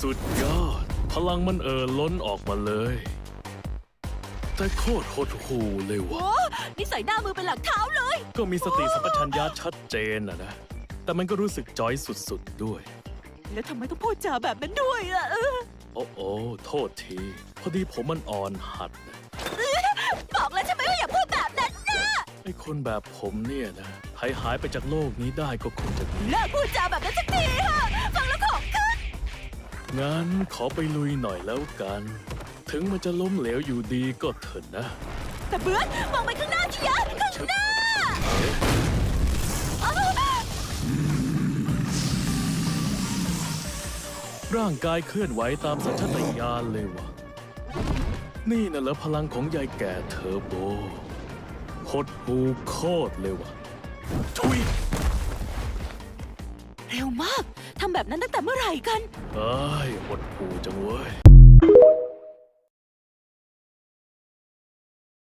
สุดยอด พลังมันเอ่อล้นออกมาเลย แต่โคตรหดหูเลยว่ะโอ้นี่ใส่หน้ามือเป็นหลักเท้าเลย ก็มีสติสัมปชัญญะชัดเจนนะนะ แต่มันก็รู้สึกจอยสุดๆด้วย แล้วทำไมต้องพูดจาแบบนั้นด้วยอะเออโอ้โอ้โทษที พอดีผมมันอ่อนหัดนะบอกแล้วใช่ไหมว่าอย่าพูดแบบนั้นนะไอ้คนแบบผมเนี่ยนะหายหายไปจากโลกนี้ได้ก็คงจะดี เลิกพูดจาแบบนั้นสักทีเถอะฟังแล้วของขึ้น งั้นขอไปลุยหน่อยแล้วกัน ถึงมันจะล้มเหลวอยู่ดีก็เถอะนะ แต่เบื้อนมองไปข้างหน้าทียะข้างหน้าอ้าวร่างกายเคลื่อนไหวตามสัญชาตญาณเลยวะนี่น่ะเหรอพลังของยายแก่เทอร์โบหดหูโคตรเลยวะทุย เร็วมาก ทำแบบนั้นตั้งแต่เมื่อไหร่กัน เอ้ยหดหูจังเว้ย